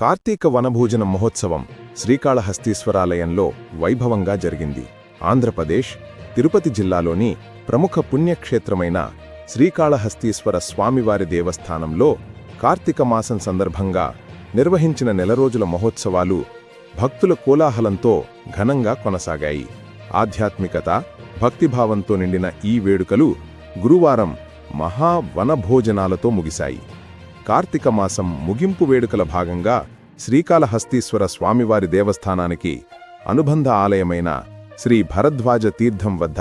కార్తీక వనభోజన మహోత్సవం శ్రీకాళహస్తీశ్వరాలయంలో వైభవంగా జరిగింది. ఆంధ్రప్రదేశ్ తిరుపతి జిల్లాలోని ప్రముఖ పుణ్యక్షేత్రమైన శ్రీకాళహస్తీశ్వర స్వామివారి దేవస్థానంలో కార్తీక మాసం సందర్భంగా నిర్వహించిన నెల రోజుల మహోత్సవాలు భక్తుల కోలాహలంతో ఘనంగా కొనసాగాయి. ఆధ్యాత్మికత భక్తిభావంతో నిండిన ఈ వేడుకలు గురువారం మహా వనభోజనాలతో ముగిశాయి. కార్తీక మాసం ముగింపు వేడుకల భాగంగా శ్రీకాళహస్తీశ్వర స్వామివారి దేవస్థానానికి అనుబంధ ఆలయమైన శ్రీ భరద్వాజ తీర్థం వద్ద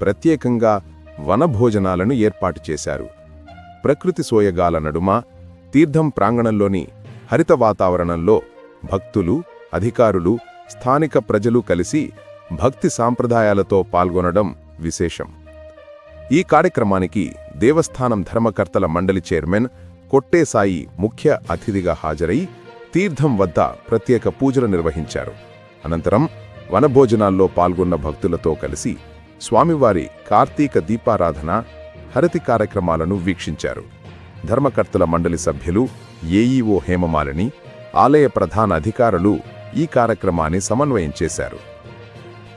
ప్రత్యేకంగా వనభోజనాలను ఏర్పాటు చేశారు. ప్రకృతి సోయగాల నడుమ తీర్థం ప్రాంగణంలోని హరిత వాతావరణంలో భక్తులు అధికారులు స్థానిక ప్రజలు కలిసి భక్తి సాంప్రదాయాలతో పాల్గొనడం విశేషం. ఈ కార్యక్రమానికి దేవస్థానం ధర్మకర్తల మండలి చైర్మన్ కొట్టేసాయి ముఖ్య అతిథిగా హాజరై తీర్థం వద్ద ప్రత్యేక పూజలు నిర్వహించారు. అనంతరం వనభోజనాల్లో పాల్గొన్న భక్తులతో కలిసి స్వామివారి కార్తీక దీపారాధన హరతి కార్యక్రమాలను వీక్షించారు. ధర్మకర్తల మండలి సభ్యులు ఏఈఓ హేమమాలిని ఆలయ ప్రధాన అధికారులు ఈ కార్యక్రమాన్ని సమన్వయం చేశారు.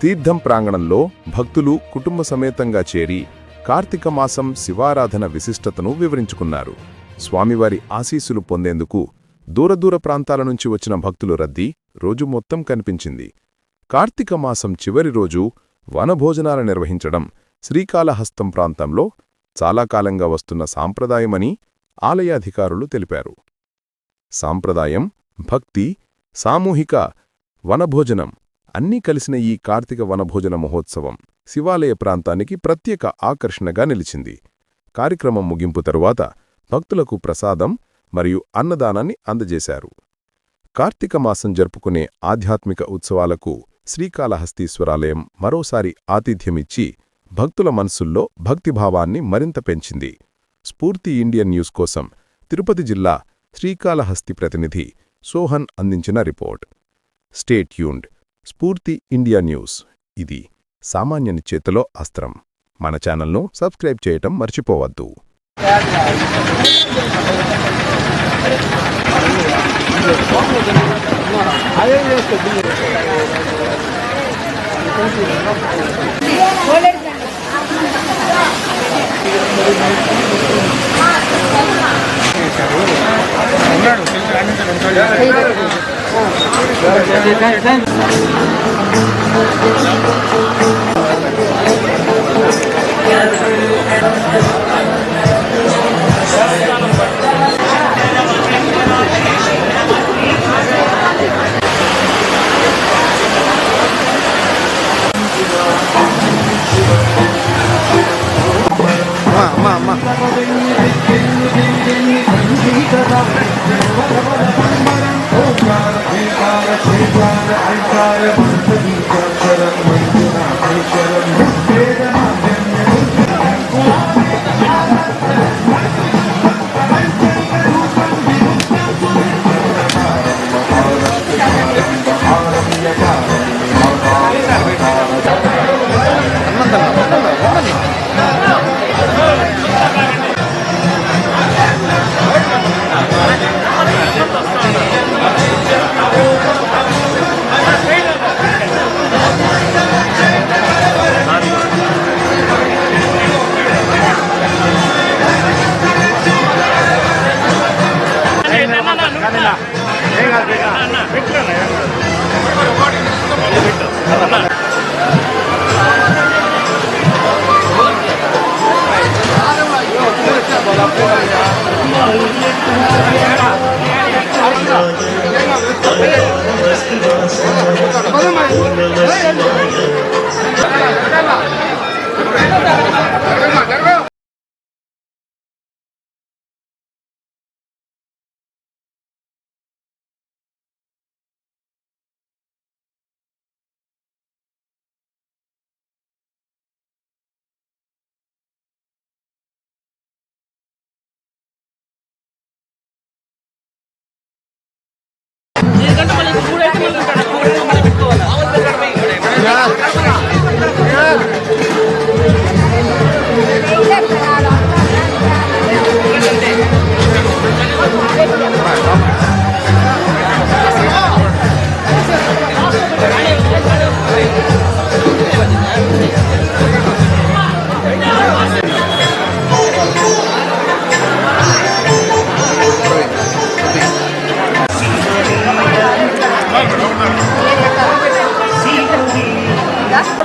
తీర్థం ప్రాంగణంలో భక్తులు కుటుంబ సమేతంగా చేరి కార్తీక మాసం శివారాధన విశిష్టతను వివరించుకున్నారు. స్వామివారి ఆశీస్సులు పొందేందుకు దూరదూర ప్రాంతాల నుంచి వచ్చిన భక్తులు రద్దీ రోజు మొత్తం కనిపించింది. కార్తీక మాసం చివరి రోజు వనభోజనాలు నిర్వహించడం శ్రీకాళహస్తం ప్రాంతంలో చాలా కాలంగా వస్తున్న సాంప్రదాయమని ఆలయాధికారులు తెలిపారు. సాంప్రదాయం భక్తి సామూహిక వనభోజనం అన్నీ కలిసిన ఈ కార్తీక వనభోజన మహోత్సవం శివాలయ ప్రాంతానికి ప్రత్యేక ఆకర్షణగా నిలిచింది. కార్యక్రమం ముగింపు తరువాత భక్తులకు ప్రసాదం మరియు అన్నదానాన్ని అందజేశారు. కార్తీక మాసం జరుపుకునే ఆధ్యాత్మిక ఉత్సవాలకు శ్రీకాళహస్తీశ్వరాలయం మరోసారి ఆతిథ్యమిచ్చి భక్తుల మనసుల్లో భక్తిభావాన్ని మరింత పెంచింది. స్ఫూర్తి ఇండియన్ న్యూస్ కోసం తిరుపతి జిల్లా శ్రీకాళహస్తి ప్రతినిధి సోహన్ అందించిన రిపోర్ట్. స్టేట్ యూన్డ్ స్ఫూర్తి ఇండియా న్యూస్. ఇది సామాన్యుని చేతిలో అస్త్రం. మన ఛానల్ను సబ్స్క్రైబ్ చేయటం మర్చిపోవద్దు. Thank ఉన్నాడు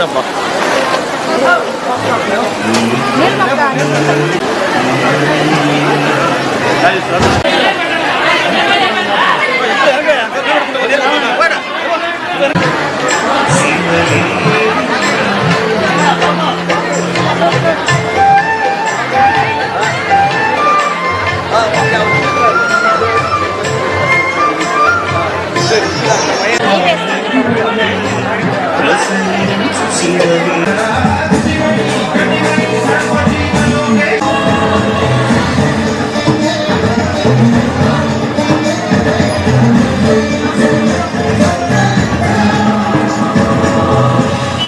மீனப்பா Thank you. Yeah.